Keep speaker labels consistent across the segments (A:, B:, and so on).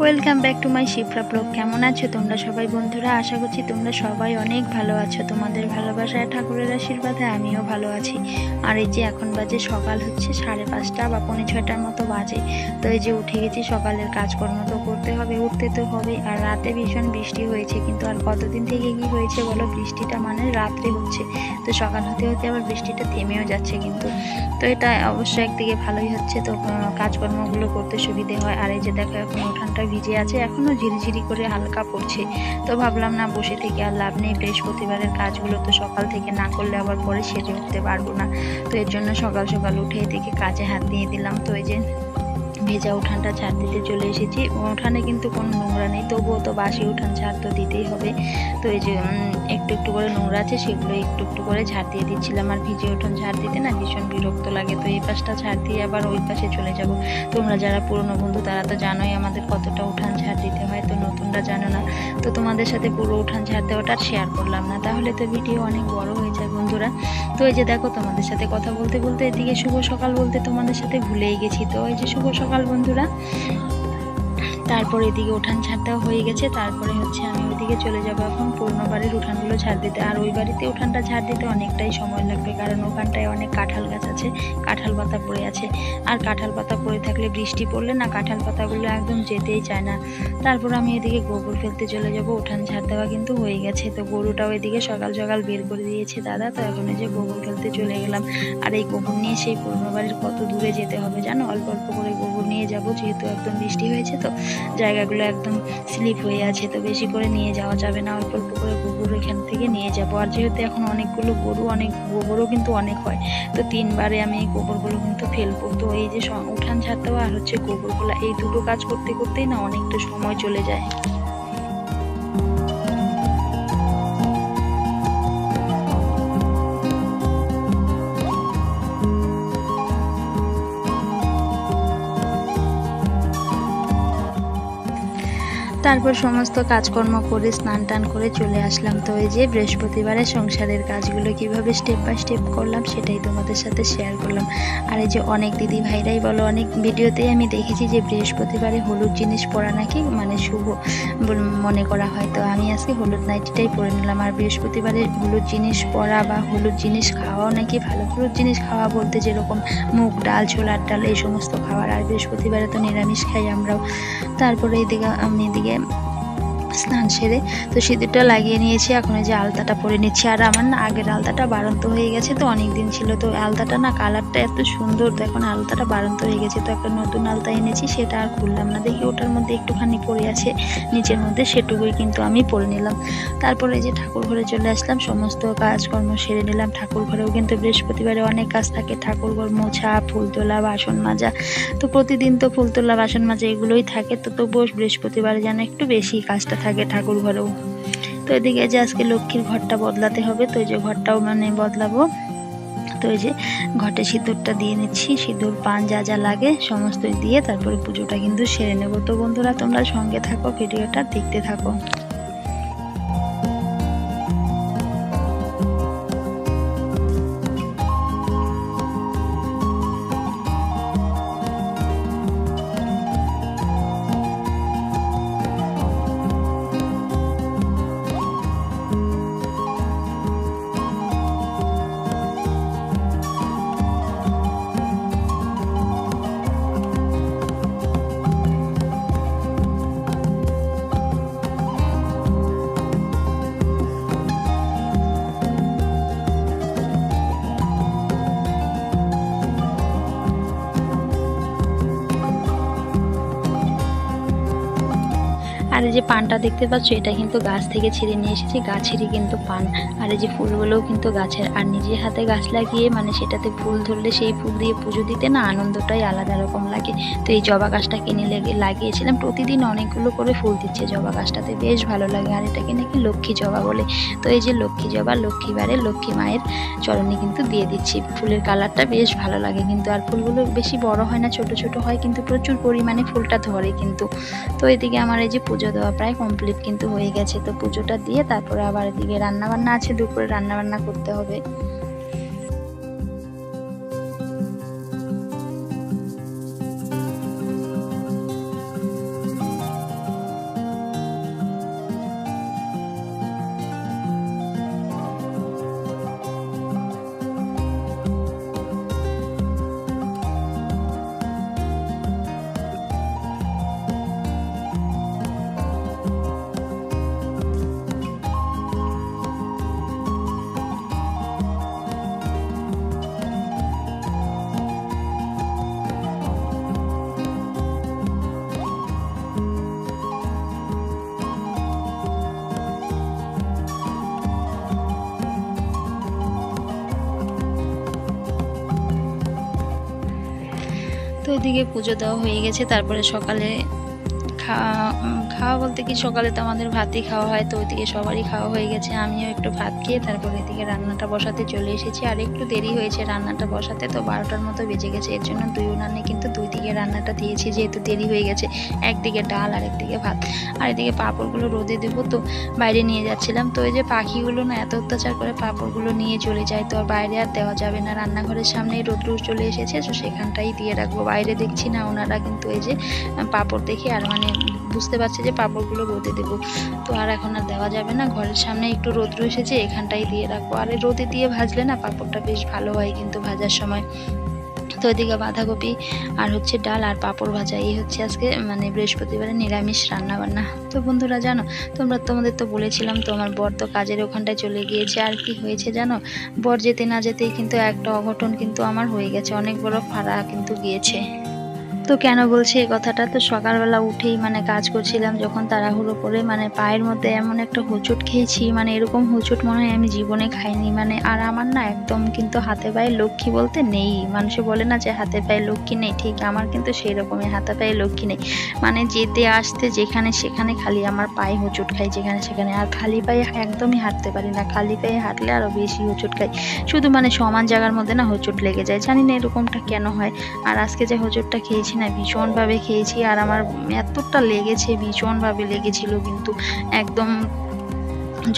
A: Welcome back to my Shipra blog কেমন আছো তোমরা সবাই বন্ধুরা? আশা করছি তোমরা সবাই অনেক ভালো আছো। তোমাদের ভালোবাসায়, ঠাকুরের আশীর্বাদে আমিও ভালো আছি। আর এই যে এখন বাজে সকাল হচ্ছে সাড়ে পাঁচটা বা পৌনে ছয়টার মতো বাজে। তো এই যে উঠে গেছি সকালের কাজকর্ম তো করতে হবে, উঠতে তো হবে আর রাতে ভীষণ বৃষ্টি হয়েছে, কিন্তু আর কতদিন থেকে কি হয়েছে বলো? বৃষ্টিটা মানে রাত্রে হচ্ছে। তো সকাল হতে হতে আবার বৃষ্টিটা থেমেও যাচ্ছে কিন্তু। তো এটা অবশ্যই একদিকে ভালোই হচ্ছে। তো কাজকর্মগুলো করতে সুবিধে হয়। আর এই যে দেখো, এখন উঠানটা ভিজে আছে এখনও ঝিরিঝিরি করে হালকা পড়ছে। তো ভাবলাম না, বসে থেকে আর লাভ নেই। বৃহস্পতিবারের কাজগুলো তো সকাল থেকে না করলে আবার পরে সেরে উঠতে পারব না। তো এর জন্য সকাল সকাল উঠে এদিকে কাজে হাত দিয়ে দিলাম। তো এই যে ভেজা উঠানটা ছাড় দিতে চলে এসেছি। উঠানে কিন্তু কোনো নোংরা নেই, তবুও তো বাসি উঠান ছাড় তো দিতেই হবে। তো এই যে একটু একটু করে নোংরা আছে, সেগুলো একটু একটু করে ঝাড় দিয়ে দিচ্ছিলাম। আর ভিজে উঠান ঝাড় দিতে না ভীষণ বিরক্ত লাগে। তো এই পাশটা ঝাড় দিয়ে আবার ওই পাশে চলে যাব। তোমরা যারা পুরনো বন্ধু, তারা তো জানোই আমাদের কতটা উঠান ঝাড় দিতে হয়, তো নতুনরা জানো না। তো তোমাদের সাথে পুরো উঠান ঝাড় দেওয়াটা শেয়ার করলাম না। তাহলে তো ভিডিও অনেক বড় হয়ে যায় বন্ধুরা। তো এই যে দেখো, তোমাদের সাথে কথা বলতে বলতে এদিকে শুভ সকাল বলতে তোমাদের সাথে ভুলেই গেছি। তো এই যে শুভ সকাল বন্ধুরা। তারপর এদিকে উঠান ছাড়তেও হয়ে গেছে তারপরে হচ্ছে আমি ওইদিকে চলে যাব। এখন পুরনো বাড়ির উঠানগুলো ঝাড় দিতে। আর ওই বাড়িতে উঠানটা ঝাড় দিতে অনেকটাই সময় লাগবে, কারণ ওখানটায় অনেক কাঁঠাল গাছ আছে, কাঁঠাল পাতা পড়ে আছে। আর কাঁঠাল পাতা পড়ে থাকলে বৃষ্টি পড়লে না কাঁঠাল পাতাগুলো একদম যেতেই চায় না। তারপর আমি এদিকে গোবর ফেলতে চলে যাব। উঠান ঝাড় দেওয়া কিন্তু হয়ে গেছে। তো গরুটাও এদিকে সকাল সকাল বের করে দিয়েছে দাদা। তো এখন যে গোবর ফেলতে চলে গেলাম। আর এই গোবর নিয়ে সেই পুরনো বাড়ির কত দূরে যেতে হবে জানো? অল্প অল্প করে গোবর নিয়ে যাব। যেহেতু একদম বৃষ্টি হয়েছে তো, জায়গাগুলো একদম স্লিপ হয়ে আছে। তো বেশি করে নিয়ে যাওয়া যাবে না, অল্প অল্প করে গোবর এখান থেকে নিয়ে যাব। আর যেহেতু এখন অনেকগুলো গরু, অনেক গোবরও কিন্তু অনেক হয়, তো তিনবারে আমি এই গোবরগুলো কিন্তু ফেলব। তো এই যে উঠান ছাড়তেও আর হচ্ছে গোবরগুলো, এই দুটো কাজ করতে করতেই না অনেকটা সময় চলে যায়। তারপর সমস্ত কাজকর্ম করে, স্নান টান করে চলে আসলাম। তো এই যে বৃহস্পতিবারে সংসারের কাজগুলো কীভাবে স্টেপ বাই স্টেপ করলাম, সেটাই তোমাদের সাথে শেয়ার করলাম। আর এই যে অনেক দিদি ভাইরাই বলো, অনেক ভিডিওতেই আমি দেখেছি যে বৃহস্পতিবারে হলুদ জিনিস পরা নাকি মানে শুভ মনে করা হয়। তো আমি আজকে হলুদ নাইটিটাই পরে নিলাম। আর বৃহস্পতিবারে হলুদ জিনিস পরা বা হলুদ জিনিস খাওয়াও নাকি ভালো? হলুদ জিনিস খাওয়া বলতে যেরকম মুগ ডাল, ছোলার ডাল, এই সমস্ত খাওয়ার। আর বৃহস্পতিবারে তো নিরামিষ খাই আমরাও। তারপরে এদিকে আমি এদিকে again. স্নান সেরে তো সিঁদুরটা লাগিয়ে নিয়েছি, এখন যে আলতাটা পরে নিচ্ছি। আর আমার না আগের আলতাটা বাড়ন্ত হয়ে গেছে তো অনেক দিন ছিল তো আলতাটা না কালারটা এত সুন্দর তো, এখন আলতাটা বাড়ন্ত হয়ে গেছে তো, একটা নতুন আলতা এনেছি, সেটা আর খুললাম না। দেখি ওটার মধ্যে একটুখানি পড়ে আছে, নিচের মধ্যে সেটুকুই কিন্তু আমি পরে নিলাম। তারপরে যে ঠাকুর ঘরে চলে আসলাম, সমস্ত কাজকর্ম সেরে নিলাম। ঠাকুর ঘরেও কিন্তু বৃহস্পতিবারে অনেক কাজ থাকে ঠাকুর ঘর মোছা ফুল তোলা বাসন মাজা। তো প্রতিদিন তো ফুল তোলা বাসন মাজা এগুলোই থাকে, তো তবুও বৃহস্পতিবারে যেন একটু বেশি কাজটা থাকে ঠাকুর ঘরেও তো এদিকে যে আজকে লক্ষ্মীর ঘরটা বদলাতে হবে, তো যে ঘরটাও মানে বদলাবো। তো এই যে ঘটে সিঁদুরটা দিয়ে নিচ্ছি, সিঁদুর, পান যা যা লাগে সমস্ত দিয়ে তারপরে পুজোটা কিন্তু সেরে নেব। তো বন্ধুরা, তোমরা সঙ্গে থাকো, ভিডিওটা দেখতে থাকো। আর এই যে পানটা দেখতে পাচ্ছ, এটা কিন্তু গাছ থেকে ছিঁড়ে নিয়ে এসেছি, গাছেরই কিন্তু পান। আর এই যে ফুলগুলোও কিন্তু গাছের, আর নিজের হাতে গাছ লাগিয়ে মানে সেটাতে ফুল ধরলে সেই ফুল দিয়ে পুজো দিতে না আনন্দটাই আলাদা রকম লাগে। তো এই জবা গাছটা কিনে লেগে, লাগিয়েছিলাম। প্রতিদিন অনেকগুলো করে ফুল দিচ্ছে জবা গাছটাতে, বেশ ভালো লাগে। আর এটাকে নাকি লক্ষ্মী জবা বলে। তো এই যে লক্ষ্মী জবা লক্ষ্মীবারে লক্ষ্মী মায়ের চরণে কিন্তু দিয়ে দিচ্ছি। ফুলের কালারটা বেশ ভালো লাগে কিন্তু, আর ফুলগুলো বেশি বড় হয় না, ছোট ছোট হয় কিন্তু প্রচুর পরিমাণে ফুলটা ধরে কিন্তু। তো এদিকে আমার এই যে পুজো দেওয়া প্রায় কমপ্লিট কিন্তু হয়ে গেছে। তো পুজোটা দিয়ে তারপরে আবার এদিকে রান্নাবান্না আছে, দুপুরে রান্নাবান্না করতে হবে। ওইদিকে পুজো দেওয়া হয়ে গেছে তারপরে সকালে খাওয়া বলতে কি সকালে তো আমাদের ভাতই খাওয়া হয়, তো ওইদিকে সবারই খাওয়া হয়ে গেছে। আমিও একটু ভাত খেয়ে তারপরে এদিকে রান্নাটা বসাতে চলে এসেছি। আর একটু দেরি হয়েছে রান্নাটা বসাতে, তো বারোটার মতো বেজে গেছে। এর জন্য দুই উনানে কিন্তু দুই দিকে রান্নাটা দিয়েছি, যেহেতু দেরি হয়ে গেছে। একদিকে ডাল আর একদিকে ভাত। আর এদিকে পাঁপড়গুলো রোদে দেবো, তো বাইরে নিয়ে যাচ্ছিলাম। তো ওই যে পাখিগুলো না এত অত্যাচার করে পাঁপড়গুলো নিয়ে চলে যায়, তো আর বাইরে আর দেওয়া যাবে না। রান্নাঘরের সামনেই রোদ্র চলে এসেছে, তো সেখানটাই দিয়ে রাখব। বাইরে দেখছি না ওনারা কিন্তু এই যে পাঁপড় দেখে আর মানে বুঝতে পারছে যে পাঁপড়গুলো রোদে দেবো। তো আর এখন আর দেওয়া যাবে না। ঘরের সামনে একটু রোদ্র এসেছে, এখানটাই দিয়ে রাখব। আর রোদে দিয়ে ভাজলে না পাঁপড়টা বেশ ভালো হয় কিন্তু ভাজার সময়। তো এদিকে বাঁধাকপি আর হচ্ছে ডাল আর পাঁপড় ভাজা, এই হচ্ছে আজকে মানে বৃহস্পতিবারে নিরামিষ রান্না বান্না তো বন্ধুরা জানো, তোমরা তোমাদের তো বলেছিলাম তো, আমার বর তো কাজের ওখানটায় চলে গিয়েছে। আর কি হয়েছে জানো, বর যেতে না যেতেই কিন্তু একটা অঘটন কিন্তু আমার হয়ে গেছে। অনেক বড় ফাড়া কিন্তু গিয়েছে। তো কেন বলছি এই কথাটা? তো সকালবেলা উঠেই মানে কাজ করছিলাম, যখন তাড়াহুড়ো করে মানে পায়ের মধ্যে এমন একটা হোঁচট খেয়েছি মানে এরকম হোঁচট মনে হয় আমি জীবনে খাইনি। মানে আর আমার না একদম কিন্তু হাতে পায়ে লক্ষ্মী বলতে নেই। মানুষে বলে না যে হাতে পায়ে লক্ষ্মী নেই, ঠিক আমার কিন্তু সেই রকমই হাতে পায়ে লক্ষ্মী নেই। মানে যেতে আসতে যেখানে সেখানে খালি আমার পায়ে হোঁচট খাই, যেখানে সেখানে। আর খালি পায়ে একদমই হাঁটতে পারি না। খালি পায়ে হাঁটলে আরও বেশি হোঁচট খাই। শুধু মানে সমান জায়গার মধ্যে না হোঁচট লেগে যায়। জানি না এরকমটা কেন হয়। আর আজকে যে হোঁচটটা খেয়েছি না, ভীষণভাবে খেয়েছি আর আমার এতটা লেগেছে, ভীষণভাবে লেগেছিল কিন্তু একদম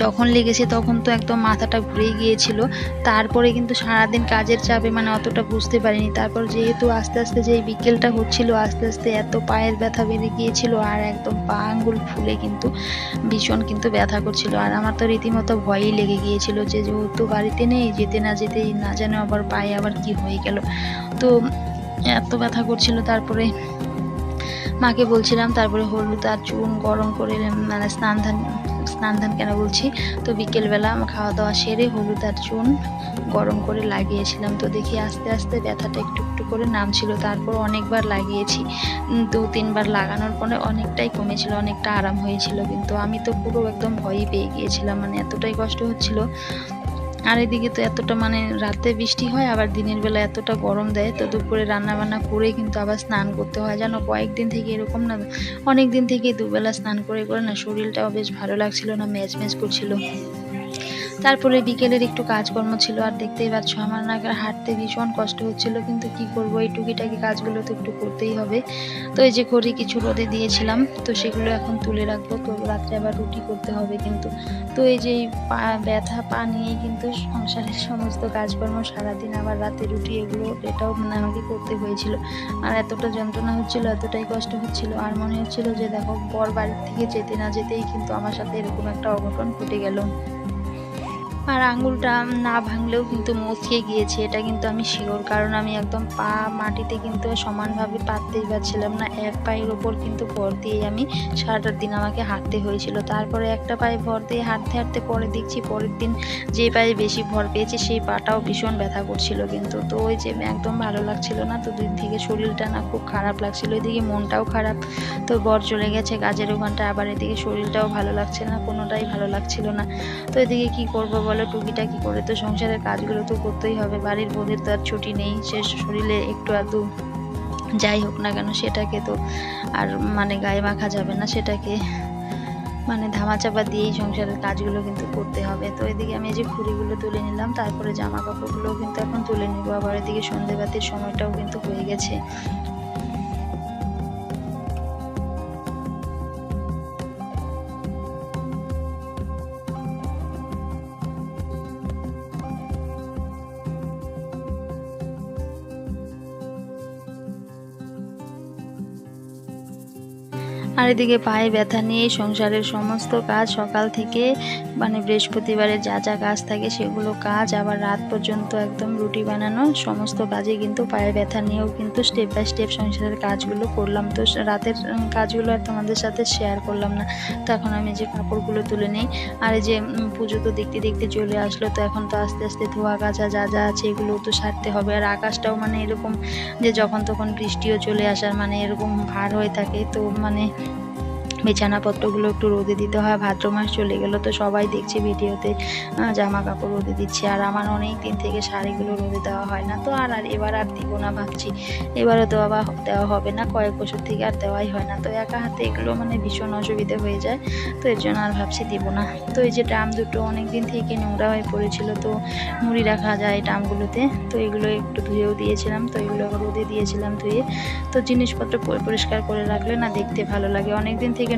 A: যখন লেগেছে তখন তো একদম মাথাটা ঘুরে গিয়েছিল। তারপরে কিন্তু সারাদিন কাজের চাপে মানে অতটা বুঝতে পারিনি। তারপর যেহেতু আস্তে আস্তে যে বিকেলটা হচ্ছিল, আস্তে আস্তে এত পায়ের ব্যথা বেড়ে গিয়েছিল আর একদম পা আঙ্গুল ফুলে কিন্তু ভীষণ কিন্তু ব্যথা করছিল। আর আমার তো রীতিমতো ভয়ই লেগে গিয়েছিল যে যেহেতু বাড়িতে নেই, যেতে না যেতেই না জানো আবার পায়ে আবার কি হয়ে গেল। তো এত ব্যথা করছিল, তারপরে মাকে বলছিলাম, তারপরে হলুদ আর চুন গরম করে মানে স্নান ধান স্নান ধান কেন বলছি? তো বিকেলবেলা আমার খাওয়া দাওয়া সেরে হলুদ আর চুন গরম করে লাগিয়েছিলাম। তো দেখি আস্তে আস্তে ব্যথাটা একটু একটু করে নামছিল, তারপর অনেকবার লাগিয়েছি। দু, তিনবার লাগানোর পরে অনেকটাই কমেছিল, অনেকটা আরাম হয়েছিল। কিন্তু আমি তো পুরো একদম ভয়ই পেয়ে গিয়েছিলাম মানে এতটাই কষ্ট হচ্ছিল আর এদিকে তো এতটা মানে রাতে বৃষ্টি হয়, আবার দিনের বেলা এতটা গরম দেয়, তো দুপুরে রান্না বান্না করে কিন্তু আবার স্নান করতে হয়। জানো, কয়েকদিন থেকে এরকম না অনেক দিন থেকে দুবেলা স্নান করে করে না, শরীরটাও বেশ ভালো লাগছিল না, ম্যাচ ম্যাচ করছিল। তারপরে বিকেলের একটু কাজকর্ম ছিল, আর দেখতেই পাচ্ছ আমার না হাঁটতে ভীষণ কষ্ট হচ্ছিল, কিন্তু কি করব, এই টুকিটাকি কাজগুলো তো একটু করতেই হবে। তো এই যে করি কিছু রোদে দিয়েছিলাম, তো সেগুলো এখন তুলে রাখব, তো রাত্রে আবার রুটি করতে হবে কিন্তু। তো এই যে পা, ব্যথা, পা নিয়েই কিন্তু সংসারের সমস্ত কাজকর্ম, সারাদিন আবার রাতে রুটি, এগুলো, এটাও মানে আমাকে করতে হয়েছিল। আর এতটা যন্ত্রণা হচ্ছিল, এতটাই কষ্ট হচ্ছিল, আর মনে হচ্ছিল যে দেখো, বর বাড়ির থেকে যেতে না যেতেই কিন্তু আমার সাথে এরকম একটা অঘটন ঘটে গেল। আর আঙুলটা না ভাঙলেও কিন্তু মচকে গিয়েছে, এটা কিন্তু আমি শিওর কারণ আমি একদম পা মাটিতে কিন্তু সমানভাবে পাততেই পারছিলাম না, এক পায়ের ওপর কিন্তু ভর দিয়ে আমি সারাটা দিন আমাকে হাঁটতে হয়েছিল। তারপরে একটা পায়ে ভর দিয়ে হাঁটতে হাঁটতে পরে দেখছি পরের দিন যে পায়ে বেশি ভর পেয়েছে, সেই পাটাও ভীষণ ব্যথা করছিল কিন্তু। তো ওই যে একদম ভালো লাগছিল না, তো দিন থেকে শরীরটা না খুব খারাপ লাগছিল, এদিকে মনটাও খারাপ, তো বর চলে গেছে কাজের ওখানটা, আবার এদিকে শরীরটাও ভালো লাগছে না, কোনোটাই ভালো লাগছিল না। তো এদিকে কি করব বলো? টুকিটাকি করে তো সংসারের কাজগুলো তো করতেই হবে। বাড়ির বোধের তো আর ছুটি নেই, সে শরীরে একটু আধটু যাই হোক না কেন, সেটাকে তো আর মানে গায়ে মাখা যাবে না, সেটাকে মানে ধামাচাপা দিয়েই সংসারের কাজগুলো কিন্তু করতে হবে। তো এদিকে আমি এই যে খুঁড়িগুলো তুলে নিলাম, তারপরে জামা কাপড়গুলোও কিন্তু এখন তুলে নিব। আবার এদিকে সন্ধেবাতির সময়টাও কিন্তু হয়ে গেছে। আর এদিকে পায়ে ব্যথা নিয়ে সংসারের সমস্ত কাজ সকাল থেকে মানে বৃহস্পতিবারের যা যা কাজ থাকে সেগুলো কাজ, আবার রাত পর্যন্ত একদম রুটি বানানো, সমস্ত কাজে কিন্তু পায়ে ব্যথা নিয়েও কিন্তু স্টেপ বাই স্টেপ সংসারের কাজগুলো করলাম। তো রাতের কাজগুলো আর তোমাদের সাথে শেয়ার করলাম না। তো এখন আমি যে কাপড়গুলো তুলে নিই, আর এই যে পুজো তো দেখতে দেখতে চলে আসলো, তো এখন তো আস্তে আস্তে ধোয়া কাচা যা যা আছে এগুলো তো সারতে হবে। আর আকাশটাও মানে এরকম যে যখন তখন বৃষ্টিও চলে আসার মানে এরকম ভার হয়ে থাকে, তো মানে বিছানাপত্রগুলো একটু রোদে দিতে হয়। ভাদ্র মাস চলে গেলো তো সবাই দেখছে ভিডিওতে জামা কাপড় রোদে দিচ্ছে। আর আমার অনেক দিন থেকে শাড়িগুলো রোদে দেওয়া হয় না তো। আর আর এবার আর দিব না ভাবছি। এবারও দেওয়া দেওয়া হবে না। কয়েক বছর থেকে আর দেওয়াই হয় না। তো একা হাতে এগুলো মানে ভীষণ অসুবিধে হয়ে যায়। তো এর জন্য আর ভাবছি দিব না। তো এই যে ড্রাম দুটো অনেক দিন থেকে নোংরা হয়ে পড়েছিল তো মুড়ি রাখা যায় ড্রামগুলোতে তো এগুলো একটু ধুয়েও দিয়েছিলাম। তো এগুলো রোদে দিয়েছিলাম ধুয়ে। তো জিনিসপত্র পরিষ্কার করে রাখলে না দেখতে ভালো লাগে। অনেক দিন থেকে